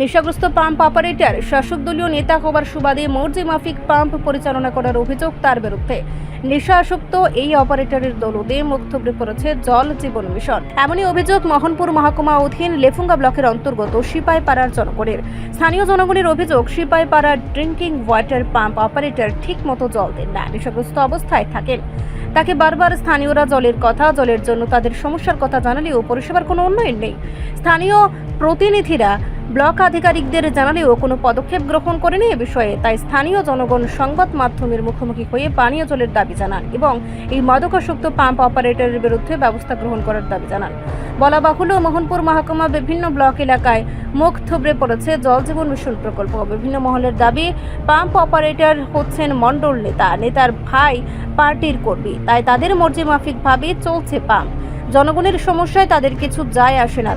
নেশাগ্রস্ত pump operator, শাসক দলীয় নেতা হবার সুবাদে মর্জি মাফিক পাম্প পরিচালনা করার অভিযোগ তার বিরুদ্ধে। নেশাসক্ত এই অপারেটরের দলতে মুখ পড়েছে জল জীবন মিশন। এমনই অভিযোগ মোহনপুর মহকুমা অধীন লেফুঙ্গা ব্লকের অন্তর্গত সিপাইপাড়ার জনগণের। স্থানীয় জনগণের অভিযোগ, সিপাইপাড়ার ড্রিঙ্কিং ওয়াটার পাম্প অপারেটর ঠিক মতো জল দেন না, নেশাগ্রস্ত অবস্থায় থাকেন। তাকে বারবার স্থানীয়রা জলের কথা, জলের জন্য তাদের সমস্যার কথা জানালেও পরিষেবার কোনো উন্নয়ন নেই। স্থানীয় প্রতিনিধিরা ব্লক আধিকারিকদের জানালেও কোনো পদক্ষেপ গ্রহণ করেনি এ বিষয়ে। তাই স্থানীয় জনগণ সংবাদ মাধ্যমের মুখোমুখি হয়ে পানীয় জলের দাবি জানান এবং এই মাদকাসক্ত পাম্প অপারেটরের বিরুদ্ধে ব্যবস্থা গ্রহণ করার দাবি জানান। বলা বাহুল্য, মোহনপুর মহকুমা বিভিন্ন ব্লক এলাকায় মুখ থুবড়ে পড়েছে জল জীবন মিশন প্রকল্প। বিভিন্ন মহলের দাবি, পাম্প অপারেটর হচ্ছেন মণ্ডল নেতা। নেতার ভাই পার্টির কর্মী। তাই তাদের মর্জি মাফিকভাবে চলছে পাম্প। জনগণের সমস্যায় তাদের কিছু যায় আসে না।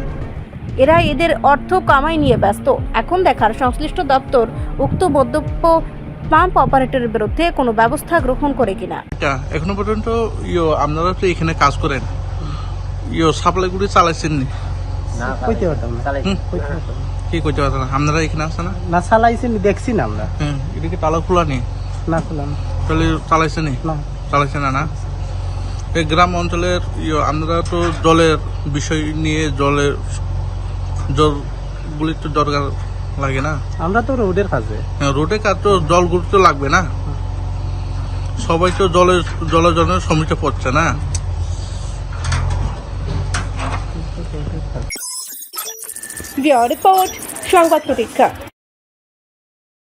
এরা এদের অর্থ কামাই নিয়ে ব্যস্ত। এখন দেখার সংশ্লিষ্ট দপ্তর উক্ত মন্তব্য পাম্প অপারেটরের বিরুদ্ধে কোনো ব্যবস্থা গ্রহণ করে কিনা। এখনও পর্যন্ত ইয়ো আপনারা তো এখানে কাজ করেন। ইয়ো সাপ্লাইগুলি চালাইছেন নি? পারতাম পারতাম। কি করতে পারতেন আপনারা এখানে আসছে না? না চালাইছি নি, দেখছি না আমরা। হ্যাঁ এটা কি তালা খোলা নেই না খুলাম তাহলে চালাইছে নি? না। চালাইছে না না? এই গ্রাম অঞ্চলের ইয়ো আপনারা তো জলের বিষয় নিয়ে জলের জলগুলি তো দরকার লাগে না? আমরা তো রোডের কাছে হ্যাঁ, রোডে কাজ তো জলগুলি তো লাগবে না? সবাই তো জলের জলের জন্য সমস্যা পড়ছে না? রিপোর্ট সংবাদ প্রতীক্ষা।